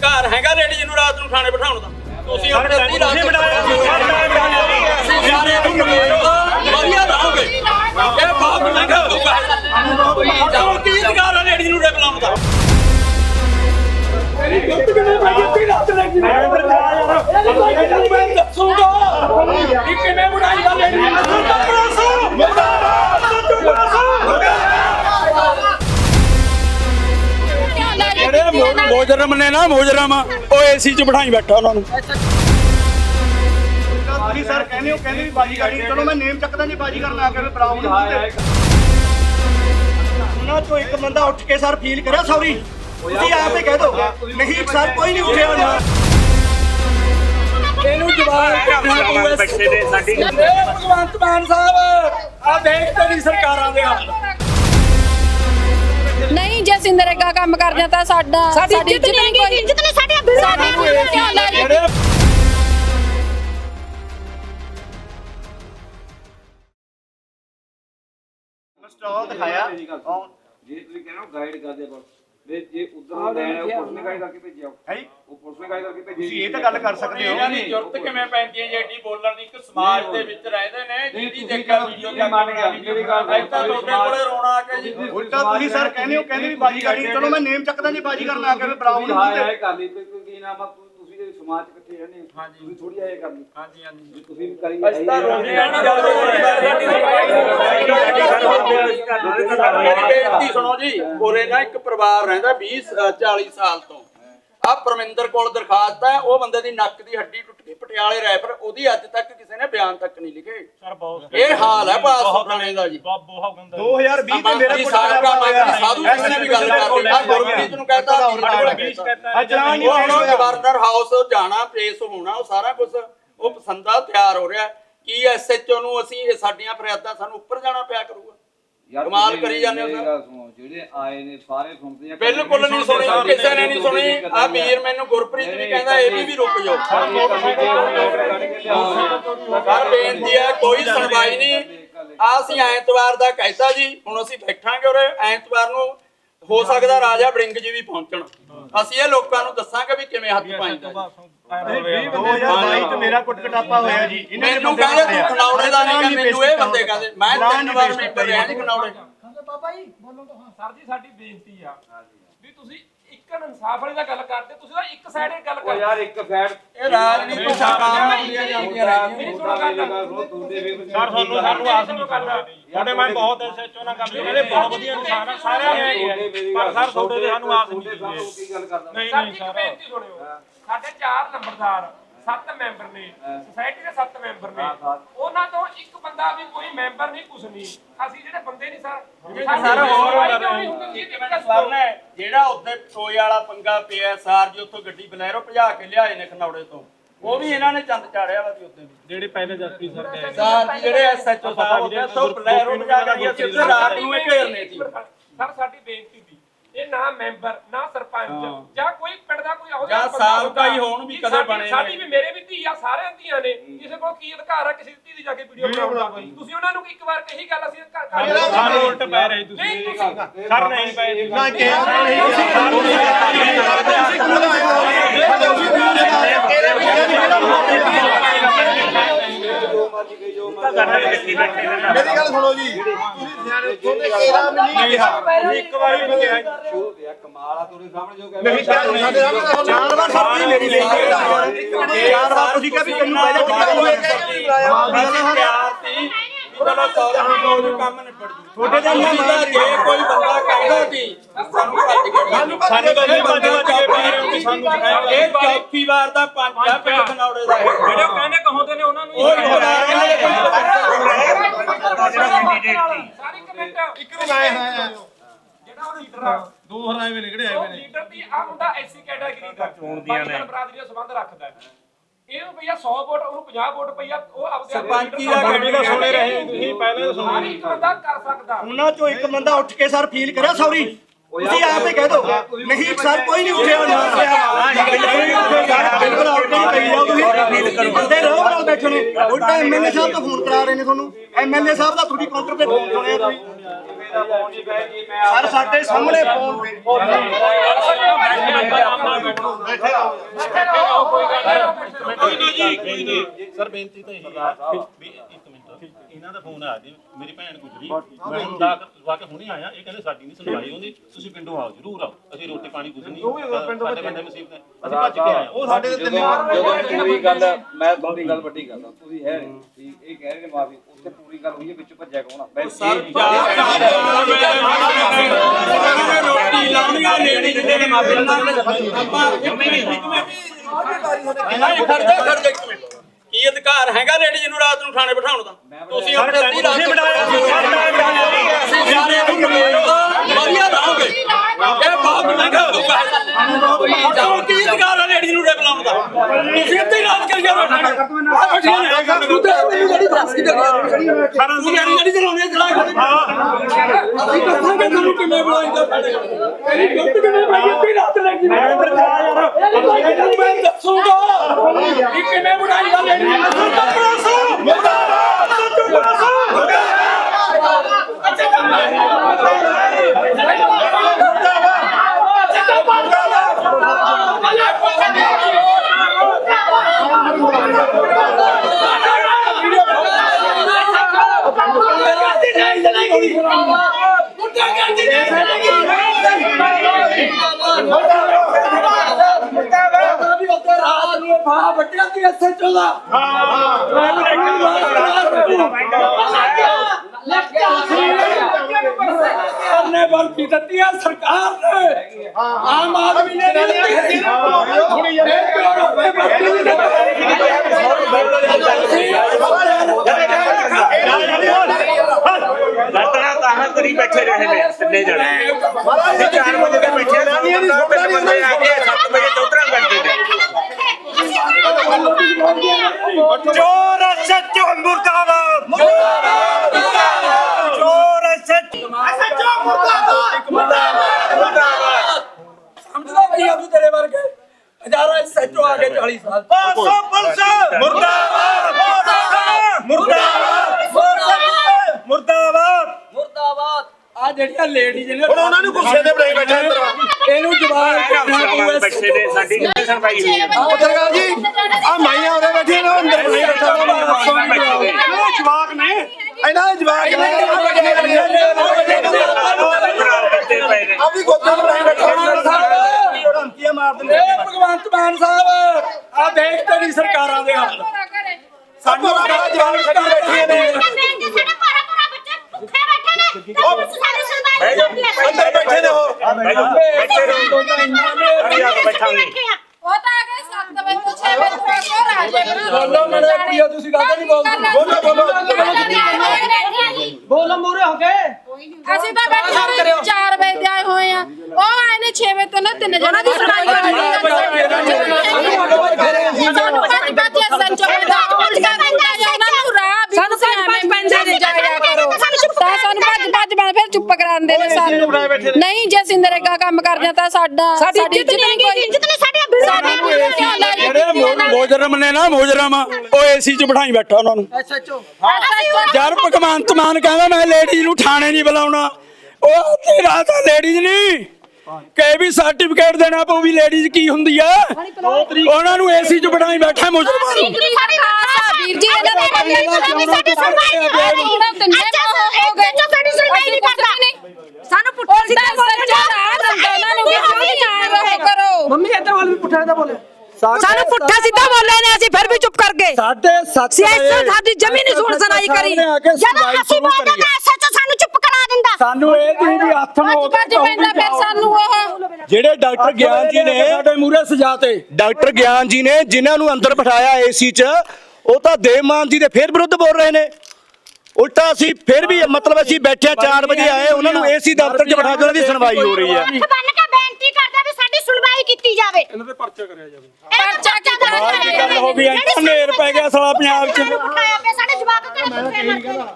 ਅਧਿਕਾਰ ਹੈਗਾ ਲੇਡੀਜ਼ ਨੂੰ ਰਾਤ ਨੂੰ ਥਾਣੇ ਬਿਠਾਉਣ ਦਾ। ਤੁਸੀਂ ਆਪਣੇ ਅੱਧੀ ਰਾਤ ਤੁਸੀਂ ਬਿਠਾਇਆ ਅਸੀਂ ਸਾਰੇ ਵਧੀਆ ਰਹੋਗੇ ਇਹ ਬਹੁਤ ਮਹਿੰਗਾ ਹੋਊਗਾ। ਜਾਓ ਕੀ ਅਧਿਕਾਰ ਹੈ ਲੇਡੀਜ਼ ਨੂੰ ਰੇ ਬੁਲਾਉਣ ਦਾ? ਮੈਂ ਦੱਸੂਗਾ ਕਿ ਕਿਵੇਂ ਬਣਾਈ ਗੱਲ ਹੈ ਜਿਹੜੇ ਮੋਜਰਮ ਨੇ ਨਾ ਮੋਜਰਮ ਉਹ ਏਸੀ 'ਚ ਬਿਠਾਈ ਬੈਠਾ ਉਹਨਾਂ ਨੂੰ। ਤੁਸੀਂ ਸਰ ਕਹਿੰਦੇ ਹੋ ਕਹਿੰਦੇ ਵੀ ਬਾਜੀ ਕਰਨੀ ਚਲੋ ਮੈਂ ਨੇਮ ਚੱਕਦਾ ਜੀ ਬਾਜੀ ਕਰਨ ਆ ਕੇ ਬਰਾਬਰ ਉਹਨਾਂ ਚੋਂ ਇੱਕ ਬੰਦਾ ਉੱਠ ਕੇ ਸਰ ਫੀਲ ਕਰਿਆ ਸੌਰੀ? ਤੁਸੀਂ ਆਪ ਹੀ ਕਹਿ ਦੋ ਨਹੀਂ ਸਰ ਕੋਈ ਨਹੀਂ ਉੱਠਿਆ ਹੋਣਾ। ਇਹਨੂੰ ਜਵਾਬ ਦੇਣਾ ਬੱਚੇ ਦੇ ਸਾਡੀ ਭਗਵੰਤ ਮਾਨ ਸਾਹਿਬ ਆ ਦੇਖ ਤੇਰੀ ਸਰਕਾਰਾਂ ਦੇ ਨਹੀਂ ਅਸੀਂ ਨਰੇਗਾ ਕੰਮ ਕਰਦੇ ਹਾਂ ਤਾਂ ਸਾਡਾ ਸਾਡੀ ਇੱਜ਼ਤ ਨਹੀਂ ਗਈ ਇੱਜ਼ਤ ਨੇ ਸਾਡੇ ਬਿੱਲ ਕੋਈ ਧਿਆਨ ਨਾਲ ਜਿਹੜੇ ਸਟਾਲ ਦਿਖਾਇਆ। ਜੇ ਤੁਸੀਂ ਕਹਿੰਦੇ ਹੋ ਗਾਈਡ ਕਰਦੇ ਬਸ ਵੀ ਜੇ ਉਧਰ ਲੈਣ ਹੈ ਉਹ ਪੁਲਿਸ ਨੇ ਗਾਈਡ ਕਰਕੇ ਭੇਜਿਆ। ਹੈ ਜੀ, ਉਹ ਪੁਲਿਸ ਨੇ ਗਾਈਡ ਕਰਕੇ ਭੇਜਿਆ ਤੁਸੀਂ ਇਹ ਤਾਂ ਗੱਲ ਕਰ ਸਕਦੇ ਹੋ। ਇਹਨਾਂ ਦੀ ਜ਼ਰੂਰਤ ਕਿਵੇਂ ਪੈਂਦੀ ਹੈ ਜੀ? ਐਡੀ ਬੋਲਣ ਦੀ ਇੱਕ ਸਮਾਜ ਦੇ ਵਿੱਚ ਰਹਿੰਦੇ ਨੇ ਜਿਹਦੀ ਦੇਖਿਆ ਵੀਡੀਓ ਜਾ ਮੰਨ ਗਿਆ, ਜਿਹੜੀ ਗੱਲ ਅੱਜ ਤਾਂ ਤੁਹਾਡੇ ਕੋਲੇ ਰੋਣਾ ਆ ਕੇ ਜੀ। ਉਲਟਾ ਤੁਸੀਂ ਸਰ ਕਹਿੰਦੇ ਹੋ ਕਹਿੰਦੇ ਵੀ ਬਾਜੀ ਕਰਨੀ। ਚਲੋ ਮੈਂ ਨੇਮ ਚੱਕਦਾ ਆ ਕੇ ਤੁਸੀਂ ਬਰਾਬਰ ਹਾਏ ਹਾਏ ਕਰ ਲਈ ਤੇ ਕੋਈ ਕੀ ਨਾਮ ਆ? ਤੁ- ਜੇ ਸਮਾਜ ਚ ਇਕੱਠੇ ਰਹਿੰਦੇ ਹੋ ਤੁਸੀਂ ਥੋੜੀ ਆਏ ਕਰ ਲਈ ਹਾਂਜੀ ਹਾਂਜੀ। ਜੇ ਤੁਸੀਂ ਵੀ ਕਰੀ ਅਸੀਂ ਤਾਂ ਰੋਣੇ ਆ ਨਹੀਂ ਗੱਲ ਮੇਰੀ ਬੇਨਤੀ ਸੁਣੋ ਜੀ ਉਰੇ ਨਾ ਇੱਕ ਪਰਿਵਾਰ ਰਹਿੰਦਾ 20 ਅ, 40 ਸਾਲ ਤੋਂ। ਆ ਪਰਮਿੰਦਰ ਕੋਲ ਦਰਖਾਸਤ ਹੈ ਉਹ ਬੰਦੇ ਦੀ ਨੱਕ ਦੀ ਹੱਡੀ ਟੁੱਟ ਗਈ ਪਟਿਆਲੇ ਰੈਫਰ ਉਹਦੀ ਅੱਜ ਤੱਕ ਬਿਆਨ ਤੱਕ ਨਹੀਂ ਲਿਖੇ। ਸਰ ਬਹੁਤ ਇਹ ਹਾਲ ਹੈ ਪਾਸ ਥਾਣੇ ਦਾ ਜੀ। ਬਹੁਤ ਬਹੁਤ ਗੰਦਾ 2020 ਤੇ ਮੇਰਾ ਕੁਝ ਸਾਹਿਬ ਦਾ ਮੰਤਰੀ ਸਾਧੂ ਸਿੰਘ ਨੇ ਵੀ ਗੱਲ ਕਰਦੀ ਆ ਗੁਰਪ੍ਰੀਤ ਨੂੰ ਕਹਿੰਦਾ ਅਜਾ ਨਹੀਂ ਹੋਇਆ ਗਵਰਨਰ ਹਾਊਸ ਜਾਣਾ ਪੇਸ਼ ਹੋਣਾ ਉਹ ਸਾਰਾ ਕੁਝ ਉਹ ਪਸੰਦਾ ਤਿਆਰ ਹੋ ਰਿਹਾ। ਕੀ ਐਸਐਚਓ ਨੂੰ ਅਸੀਂ ਇਹ ਸਾਡੀਆਂ ਫਰਿਆਦਾਂ ਸਾਨੂੰ ਉੱਪਰ ਜਾਣਾ ਪਿਆ ਕਰੂਗਾ? ਯਾਰ ਕਮਾਲ ਤੁਸੀਂ ਕਰੀ ਜਾਂਦੇ ਹੋ ਮੇਰੀ ਸਰ। ਗੱਲ ਸੁਣੋ ਜਿਹੜੇ ਆਏ ਨੇ ਸਾਰੇ ਸੁਣਦੇ ਆ ਬਿਲਕੁਲ ਨਹੀਂ ਸੁਣੀ ਕਿਸੇ ਨੇ ਨਹੀਂ ਸੁਣੀ। ਆ ਵੀਰ ਮੈਨੂੰ ਗੁਰਪ੍ਰੀਤ ਵੀ ਕਹਿੰਦਾ ਇਹ ਵੀ ਵੀ ਰੁਕ ਜਾਓ। ਸਰ ਬੇਨਤੀ ਹੈ ਕੋਈ ਸੁਣਵਾਈ ਨਹੀਂ। ਆ ਅਸੀਂ ਐਤਵਾਰ ਦਾ ਕਹਿਤਾ ਜੀ ਹੁਣ ਅਸੀਂ ਬੈਠਾਂਗੇ ਉਰੇ ਐਤਵਾਰ ਨੂੰ ਹੋ ਸਕਦਾ ਰਾਜਾ ਬੜਿੰਗ ਜੀ ਵੀ ਪਹੁੰਚਣ। ਅਸੀਂ ਇਹ ਲੋਕਾਂ ਨੂੰ ਦੱਸਾਂਗੇ ਵੀ ਕਿਵੇਂ ਹੱਥ ਪਾਈਦਾ 2022 ਤੇ ਮੇਰਾ ਕੁੱਟ ਕਟਾਪਾ ਹੋਇਆ ਜੀ। ਇਹਨਾਂ ਮੈਨੂੰ ਕਹਿੰਦੇ। ਤੂੰ ਖਣਾਉੜੇ ਦਾ ਨਹੀਂ ਮੈਨੂੰ ਇਹ ਬੰਦੇ ਕਹਿੰਦੇ ਮੈਂ ਤਿੰਨ ਵਾਰ ਮੈਂਬਰ ਰਿਹਾ ਜੀ ਖਣਾਉੜੇ ਸਰ ਜੀ ਸਾਡੀ ਬੇਨਤੀ ਆ ਵੀ ਤੁਸੀਂ ਇੱਕ ਇਨਸਾਫ ਵਾਲੀ ਦਾ ਗੱਲ ਕਰਦੇ ਤੁਸੀਂ ਤਾਂ ਇੱਕ ਸਾਈਡ ਗੱਲ ਉਹ ਕਰਦੇ। ਯਾਰ ਇੱਕ ਸਾਈਡ ਇਹ ਰਾਜਨੀਤੀ ਸਰਕਾਰਾਂ ਹੁੰਦੀਆਂ ਜਾਂਦੀਆਂ ਰਹਿੰਦੀਆਂ ਸਰ ਤੁਹਾਨੂੰ ਸਾਨੂੰ ਆਸ ਨਹੀਂ ਤੁਹਾਡੇ ਮੈਂ ਬਹੁਤ ਐਸਐਚਓ ਨਾਲ ਗੱਲ ਕਹਿੰਦੇ ਬਹੁਤ ਵਧੀਆ ਇਨਸਾਨ ਆ ਸਾਰਿਆਂ ਨੇ ਪਰ ਸਰ ਤੁਹਾਡੇ ਤੇ ਸਾਨੂੰ ਆਸ ਨਹੀਂ ਸਾਨੂੰ ਕੀ ਗੱਲ ਕਰਦਾ ਨਹੀਂ ਸਰ ਨਹੀਂ ਜੀ ਇੱਕ ਸਰ ਬੇਨਤੀ ਸੁਣਿਓ। ਸਾਡੇ ਚਾਰ ਨੰਬਰਦਾਰ ਸੱਤ ਮੈਂਬਰ ਨੇ ਸੁਸਾਇਟੀ ਦੇ ਸੱਤ ਮੈਂਬਰ ਨੇ। ਉਹਨਾਂ ਤੋਂ ਇੱਕ ਬੰਦਾ ਵੀ ਕੋਈ ਮੈਂਬਰ ਨਹੀਂ ਕੁਛ ਨਹੀਂ। ਅਸੀਂ ਜਿਹੜੇ ਬੰਦੇ ਨਹੀਂ ਸਰ ਸਰ ਹੋਰ ਜਿਹੜਾ ਉੱਥੇ ਟੋਏ ਵਾਲਾ ਪੰਗਾ ਪਿਆ ਸਾਰ ਜੀ ਉੱਥੋਂ ਗੱਡੀ ਬਲੈਰੋ ਭਜਾ ਕੇ ਲਿਆਏ ਨੇ ਖਨੌੜੇ ਤੋਂ। ਉਹ ਵੀ ਇਹਨਾਂ ਨੇ ਚੰਦ ਚਾੜਿਆ ਵਾ ਜੀ ਉੱਤੇ ਵੀ। ਜਿਹੜੇ ਪਹਿਲੇ ਜਸਪੀ ਸਰ ਦੇ ਸਾਰ ਜੀ ਜਿਹੜੇ ਐਸਐਚਓ ਸਾਹਿਬ ਉੱਥੇ ਤੋਂ ਬਲੈਰੋ ਭਜਾ ਕੇ ਸੀ ਉੱਥੇ ਰਾਤ ਨੂੰ ਘੇਰਨੇ ਸੀ। ਸਰ ਸਾਡੀ ਬੇਨਤੀ ਇਹ ਨਾ ਮੈਂਬਰ ਨਾ ਸਰਪੰਚ ਜਾਂ ਕੋਈ ਪਿੰਡ ਦਾ ਕੋਈ ਅਹੁਦਾ ਜਾਂ ਸਾਬਕਾ ਹੀ ਹੋਣ ਵੀ ਕਦੇ ਬਣੇ ਨੇ। ਸਾਡੀ ਵੀ ਮੇਰੇ ਵੀ ਧੀ ਆ ਸਾਰਿਆਂ ਦੀਆਂ ਨੇ ਕਿਸੇ ਕੋਲ ਕੀ ਅਧਿਕਾਰ ਆ ਕਿਸੇ ਦੀ ਧੀ ਦੀ ਜਾ ਕੇ ਵੀਡੀਓ ਬਣਾਉਣ ਦਾ ਤੁਸੀਂ ਉਹਨਾਂ ਨੂੰ ਇੱਕ ਵਾਰ ਕਹੀ ਗੱਲ ਅਸੀਂ ਕਰ- ਕਰ- ਸਾਨੂੰ ਉਲਟ ਪੈ ਰਹੇ ਤੁਸੀਂ ਨਹੀਂ ਤੁਸੀਂ ਸਰ ਨਹੀਂ ਪਏ ਨਾ ਕਿਹਾ ਨਹੀਂ ਤੁਸੀਂ ਮੇਰੀ ਗੱਲ ਸੁਣੋ ਜੀ ਤੁਸੀਂ ਕਿਹਾ ਇੱਕ ਵਾਰੀ ਵੀ ਕਿਹਾ ਸ਼ੁਰੂ ਤੇ ਆ ਕਮਾਲ ਆ ਤੁਹਾਡੇ ਸਾਹਮਣੇ ਜੋ ਨਹੀਂ ਕਿਹਾ ਸਾਡੇ ਸਾਹਮਣੇ ਚਾਰ ਵਾਰ ਸਭ ਦੀ ਮੇਰੀ ਬੇਇੱਜ਼ਤੀ ਚਾਰ ਵਾਰ ਤੁਸੀਂ ਕਿਹਾ ਵੀ ਤੈਨੂੰ ਪਹਿਲਾਂ ਟਿਕਟ ਹੋਏ ਪਿਆਰ ਸੀ ਚਲੋ ਸੌਦਾ ਕੋਈ ਕੰਮ ਨਿਬੜ ਜੂ ਤੁਹਾਡੇ ਤਾਂ ਇੰਨਾ ਮਾਣ ਜੇ ਕੋਈ ਬੰਦਾ ਕਹਿੰਦਾ ਸੀ ਸਾਨੂੰ ਭੱਜ ਕੇ ਸਾਨੂੰ ਤਾਂ ਇਹ ਬੰਦੇ ਵੱਜ ਕੇ ਪੈ ਰਹੇ ਹੋ ਸਾਨੂੰ ਸਿਖਾਇਆ ਇਹ ਚੌਥੀ ਵਾਰ ਦਾ ਪੰਜ ਪਿੰਡ ਖਨੌੜੇ ਦਾ ਇਹ ਜਿਹੜੇ ਕਹਿੰਦੇ ਕਹਾਉਂਦੇ ਨੇ ਉਹਨਾਂ ਨੂੰ ਉਹ ਰਿਸ਼ਤੇਦਾਰ ਕਹਿੰਦੇ ਕੋਈ ਸਾਰੀ ਕਮੈਂਟ ਇੱਕ ਨੂੰ ਆਏ ਹੋਏ ਆ। ਜਿਹੜਾ ਉਹ ਲੀਡਰ ਆ ਦੋ ਹਰਾਏ ਵੀ ਨਿਕੜੇ ਉਹ ਲੀਡਰ ਦੀ ਆ ਹੁੰਦਾ ਐਸੀ ਕੈਟਾਗਰੀ ਦਾ। ਚੋਣ ਦੀਆਂ ਨੇ। ਬਰਾਦਰੀ ਦਾ ਸੰਬੰਧ ਰੱਖਦਾ ਹੈ। ਇਹਨੂੰ ਪਈਆ 100 ਵੋਟ ਉਹਨੂੰ 50 ਵੋਟ ਪਈਆ ਉਹ ਆਪਦੇ ਸਰਪੰਚੀ ਦਾ ਦਾ ਸੁਣੇ ਰਹੇ ਤੁਸੀਂ ਪਹਿਲੇ ਤਾਂ ਸੁਣੇ। ਹਰ ਇੱਕ ਬੰਦਾ ਕਰ ਸਕਦਾ। ਉਹਨਾਂ ਚੋਂ ਇੱਕ ਬੰਦਾ ਉੱਠ ਕੇ ਸਰ ਫੀਲ ਕਰਿਆ ਸੌਰੀ। ਤੁਸੀਂ ਆਪ ਹੀ ਕਹਿ ਦੋ। ਨਹੀਂ ਸਰ ਕੋਈ ਨਹੀਂ ਉੱਠਿਆ ਹੋਣਾ ਬਿਲਕੁਲ ਆਊਟ ਨਹੀਂ ਕਰੀ ਜਾਓ ਤੁਸੀਂ। ਬੰਦੇ ਰਹੋ ਨਾਲ ਬੈਠੇ ਨੇ। ਉਲਟਾ ਐਮਐਲਏ ਸਾਹਿਬ ਤੋਂ ਫੋਨ ਕਰਾ ਰਹੇ ਨੇ ਤੁਹਾਨੂੰ। ਐਮਐਲਏ ਸਾਹਿਬ ਦਾ ਤੁਹਾਡੀ ਕਾਊਂਟਰ ਤੇ ਫੋਨ ਸੁਣਿਆ ਤੁਸੀਂ। ਦਾ ਫੋਨ ਨਹੀਂ ਪੈ ਜੀ ਮੈਂ ਸਰ ਸਾਡੇ ਸਾਹਮਣੇ ਫੋਨ ਤੇ ਸਰ ਬੇਨਤੀ ਤਾਂ ਇਹ ਹੈ ਵੀ ਇੱਕ ਮਿੰਟ। ਇਹਨਾਂ ਦਾ ਫੋਨ ਆ ਜੀ ਮੇਰੀ ਭੈਣ ਗੁਜਰੀ ਮੈਂ ਹੁਣ ਦਾ ਵਾ ਕੇ ਹੁਣੇ ਆਇਆ ਇਹ ਕਹਿੰਦੇ ਸਾਡੀ ਨਹੀਂ ਸੁਣਵਾਈ ਹੁੰਦੀ ਤੁਸੀਂ ਪਿੰਡੋਂ ਆਓ ਜਰੂਰ ਆਓ ਅਸੀਂ ਰੋਟੀ ਪਾਣੀ ਕੁਝ ਨਹੀਂ ਸਾਡੇ ਪਿੰਡ ਮੁਸੀਬਤ ਹੈ ਅਸੀਂ ਭੱਜ ਕੇ ਆਏ ਉਹ ਸਾਡੇ ਤੇ ਜਦੋਂ ਜਦੋਂ ਪੂਰੀ ਗੱਲ ਮੈਂ ਤੁਹਾਡੀ ਗੱਲ ਵੱਡੀ ਕਰਦਾ ਤੁਸੀਂ ਹੈ ਠੀਕ ਇਹ ਕਹਿ ਰਹੇ ਨੇ ਮਾਫੀ ਉੱਥੇ ਪੂਰੀ ਗੱਲ ਹੋਈ ਹੈ ਵਿੱਚ ਭੱਜਿਆ ਕੌਣ ਆ ਵੈਸੇ ਰੋਟੀ ਲਾਉਣੀਆਂ ਲੇਡੀ ਜਿਹਦੇ ਨੇ ਮਾਪੇ ਨਹੀਂ ਖੜਦੇ ਖੜਦੇ ਇੱਕ ਮਿੰਟ ਕੀ ਅਧਿਕਾਰ ਹੈਗਾ ਲੇਡੀ ਨੂੰ ਰਾਤ ਨੂੰ ਥਾਣੇ ਬਿਠਾਉਣ ਦਾ? ਤੁਸੀਂ ਹੁਣ ਅੱਧੀ ਰਾਤ ਤੁਸੀਂ ਸਾਰੇ ਨੂੰ ਵਧੀਆ ਰਹੋਗੇ ਇਹ ਬਹੁਤ ਮਹਿੰਗਾ ਹੋਊਗਾ ਹੁਣ ਕੀ ਅਧਿਕਾਰ ਹੈ ਲੇਡੀ ਨੂੰ ਬੁਲਾਉਣ ਦਾ? ਤੁਸੀਂ ਅੱਧੀ ਰਾਤ ਕਰੀ ਜਾਓ। ਥਾਣੇ ਤੂੰ ਤੇ ਮੈਨੂੰ ਜਿਹੜੀ ਦੱਸ ਕੀ ਦੇਣੀ ਤੂੰ ਜਿਹੜੀ ਜਿਹੜੀ ਚਲਾਉਣੀ ਹੈ ਚਲਾ ਅਸੀਂ ਦੱਸਾਂਗੇ ਤੁਹਾਨੂੰ ਕਿਵੇਂ ਬੁਲਾਈਦਾ ਸਾਡੇ ਤੇਰੀ ਗੁੱਟ ਕਿਵੇਂ ਬੁਲਾਈ ਅੱਧੀ ਰਾਤ ਲੈ ਕੇ ਮੈਂ ਅੰਦਰ ਚਲਾ ਯਾਰ ਦੀ ਐਸਐਚਓ ਦਾ ਕਰਨੇ ਬਲ ਕੀ ਦਿੱਤੀ ਆ ਸਰਕਾਰ ਨੇ ਆਮ ਆਦਮੀ ਨੇ ਨਹੀਂ ਦਿੱਤੀ ਥੋੜੀ ਲੱਤਾਂ ਤਾਂ ਕਰੀ ਬੈਠੇ ਰਹੇ ਨੇ ਤਿੰਨੇ ਜਣੇ ਅਸੀਂ 4 ਵਜੇ ਦੇ ਬੈਠੇ ਨਾ ਤਿੰਨ ਬੰਦੇ ਆ ਕੇ 7 ਵਜੇ ਚੌਧਰਾ ਕਰਦੇ ਨੇ ਚੋਰ ਸੱਚੋ ਮੁਰਦਾਬਾਦ। ਮੁਰਦਾਬਾਦ। ਚੋਰ ਸੱਚੋ ਸਮਝਦਾ ਆ ਤੂੰ ਤੇਰੇ ਵਰਗੇ? ਹਜ਼ਾਰਾਂ ਐਸਐਚਓ ਆ ਗਏ 40 ਸਾਲ। ਪੁਲਸ। ਮੁਰਦਾਬਾਦ। ਮੁਰਦਾਬਾਦ। ਮੁਰਦਾਬਾਦ। ਆ ਜਿਹੜੀਆਂ ਲੇਡੀਜ਼ ਨੇ ਹੁਣ ਉਹਨਾਂ ਨੂੰ ਗੁੱਸੇ ਦੇ ਬਣਾਈ ਬੈਠੇ ਅੰਦਰ। ਇਹਨੂੰ ਜਵਾਬ ਬੱਚੇ ਨੇ ਸਾਡੀ ਕਿੱਥੇ ਸੁਣਵਾਈ ਹੋਈ ਹੈ। ਪੱਤਰਕਾਰ ਜੀ ਆ ਮਾਈਆਂ ਉਰੇ ਬੈਠੀਆਂ ਨੇ ਉਹ ਅੰਦਰ ਨਹੀਂ ਬੈਠਾ ਉਹ ਜਵਾਕ ਨੇ ਇਹਨਾਂ ਦੇ ਜਵਾਕ ਨੇ। ਕਿੱਥੇ ਪਏ ਨੇ। ਆਪਣੀ ਗੋਦਾਂ ਨੂੰ। ਬਣਾਈ ਬੈਠਾ ਧਮਕੀਆਂ ਮਾਰ ਦਿੰਦੇ ਭਗਵੰਤ ਮਾਨ ਸਾਹਿਬ ਆ ਦੇਖ ਤੇਰੀ ਸਰਕਾਰਾਂ ਦੇ ਹਾਲ ਸਾਨੂੰ ਸਾਡਾ ਜਵਾਕ ਕੱਢੀ ਬੈਠੀਆਂ ਨੇ ਸਾਡੇ ਭਾਰਾ ਭਾਰਾ ਬੱਚੇ ਭੁੱਖੇ ਬੈਠੇ ਨੇ ਤੇ ਤੁਸੀਂ ਸਾਡੇ ਸੁਣਵਾਈ ਨਹੀਂ ਕਰਦੇ ਅੰਦਰ ਬੈਠੇ ਨੇ ਉਹ ਬੈਠੇ ਰਹੋ ਅਸੀਂ ਆ ਕੇ ਬੈਠਾਂਗੇ ਉਹ ਤਾਂ ਆ ਗਏ 7 ਵਜੇ ਤੋਂ 6 ਵਜੇ ਤੱਕ ਉਹ ਰਾਜੇ ਬਣਾ ਬੋਲੋ ਮੇਰੇ ਪ੍ਰਿਆ ਤੁਸੀਂ ਗੱਲ ਨਹੀਂ ਬੋਲਦੇ ਬੋਲੋ ਬੋਲੋ ਬੋਲੋ ਮੂਰੇ ਹੋ ਗਏ ਅਸੀਂ ਤਾਂ ਬੈਠੇ ਹੋਏ 4 ਵਜੇ ਆਏ ਹੋਏ ਆ ਉਹ ਆਏ ਨੇ 6 ਵਜੇ ਤੋਂ ਨਾ ਤਿੰਨ ਜਣਾ ਦੀ ਸੁਣਾਈ ਸਾਨੂੰ ਪੰਜ ਪੰਜ ਐਸਐਚਓ ਦਾ ਉਲਟਾ ਪੈਂਦਾ ਜਾਂ ਉਹਨਾਂ ਨੂੰ ਰਾਹ ਵੀ ਸਾਨੂੰ ਪੰਜ ਪੈਂਦੇ ਨੇ ਜਾਇਆ ਕਰੋ ਤਾਂ ਸਾਨੂੰ ਭੱਜ ਭੱਜ ਬਣ ਫਿਰ ਚੁੱਪ ਕਰਾਉਂਦੇ ਨੇ ਸਾਨੂੰ ਨਹੀਂ ਜੇ ਅਸੀਂ ਨਰੇਗਾ ਕੰਮ ਕਰਦੇ ਤਾਂ ਸਾਡਾ ਸਾਡੀ ਇੱਜ਼ਤ ਨਹੀਂ ਕੋਈ ਇੱਜ਼ਤ ਨੇ ਸਾਡੀਆਂ ਬਿਲਡਿੰਗਾਂ ਸਾਡੀ ਲੈ ਜਿਹੜੇ ਮੋਜਰਮ ਨੇ ਨਾ ਮੋਜਰਮ ਉਹ ਏਸੀ 'ਚ ਬਿਠਾਈ ਬੈਠਾ ਉਹਨਾਂ ਨੂੰ। ਯਾਰ ਭਗਵੰਤ ਮਾਨ ਕਹਿੰਦਾ ਮੈਂ ਲੇਡੀਜ਼ ਨੂੰ ਥਾਣੇ ਨਹੀਂ ਬੁਲਾਉਣਾ। ਉਹ ਅੱਧੀ ਰਾਤ ਲੇਡੀਜ਼ ਨਹੀਂ ਕਹੇ ਵੀ ਸਰਟੀਫਿਕੇਟ ਦੇਣਾ ਪਊ ਵੀ ਲੇਡੀਜ਼ ਕੀ ਹੁੰਦੀ ਆ। ਉਹਨਾਂ ਨੂੰ ਏਸੀ 'ਚ ਬਿਠਾਈ ਬੈਠਾ ਮੁਸਲਮਾਨ ਸਾਡੀ ਵੀਰ ਜੀ ਇਹਨਾਂ ਦੇ ਸਾਡੀ ਨਹੀਂ ਹੋ ਗਏ ਜੋ ਸਾਡੀ ਸੁਣਵਾਈ ਨਹੀਂ ਕਰਦਾ ਸਾਨੂੰ ਪੁੱਠਾ ਸਿੱਧਾ ਸੱਚਾ ਨੂੰ ਕਰੋ। ਮੰਮੀ ਇੱਧਰ ਵੱਲ ਵੀ ਪੁੱਠਾ ਦਾ ਬੋਲੇ ਸਾਨੂੰ ਪੁੱਠਾ ਸਿੱਧਾ ਬੋਲੇ ਨੇ ਅਸੀਂ ਫਿਰ ਵੀ ਚੁੱਪ ਕਰ ਗਏ ਸਾਢੇ ਸੱਤ ਸਿਆਸਤ ਸਾਡੀ ਜਮੀ ਨਹੀਂ ਸੁਣ ਸੁਣਾਈ ਕਰੀ। ਜਦੋਂ ਅਸੀਂ ਬੋਲਦੇ ਤਾਂ ਐਸਐਚਓ ਸਾਨੂੰ ਚੁੱਪ ਕਰਾ ਦਿੰਦਾ। ਸਾਨੂੰ ਇਹ ਦੀ ਵੀ ਹੱਥ ਨੂੰ ਭੱਜ ਭੱਜ ਪੈਂਦਾ ਫਿਰ ਸਾਨੂੰ ਉਹ। ਜਿਹੜੇ ਡਾਕਟਰ ਗਿਆਨ ਜੀ ਨੇ ਸਾਡੇ ਮੂਰੇ ਸਜਾ ਤੇ। ਡਾਕਟਰ ਗਿਆਨ ਜੀ ਨੇ ਜਿਨ੍ਹਾਂ ਨੂੰ ਅੰਦਰ ਬਿਠਾਇਆ ਏਸੀ 'ਚ ਉਹ ਤਾਂ ਦੇਵਮਾਨ ਜੀ ਦੇ ਫੇਰ ਵਿਰੁੱਧ ਬੋਲ ਰਹੇ ਨੇ। ਉਲਟਾ ਅਸੀਂ ਫਿਰ ਵੀ ਮਤਲਬ ਅਸੀਂ ਬੈਠੇ 4 ਵਜੇ ਆਏ ਉਹਨਾਂ ਨੂੰ ਏਸੀ ਦਫ਼ਤਰ 'ਚ ਬਿਠਾ ਕੇ ਉਹਨਾਂ ਦੀ ਸੁਣਵਾਈ ਹੋ ਰਹੀ ਹੈ ਹੱਥ ਬੰਨ ਕੇ ਬੇਨਤੀ ਕਰਦੇ ਵੀ ਸਾਡੀ ਸੁਣਵਾਈ ਕੀਤੀ ਜਾਵੇ। ਇਹਨਾਂ ਤੇ ਪਰਚਾ ਕਰਿਆ ਜਾਵੇ। ਪਰਚਾ ਕਿੱਦਾਂ ਗੱਲ ਹੋ ਗਈ ਹਨੇਰ ਪੈ ਗਿਆ ਸਾਲਾ ਪੰਜਾਬ 'ਚ। ਸਾਡੇ ਜਵਾਕ ਘਰੇ ਭੁੱਖੇ ਮਰ ਗਏ ਨੇ।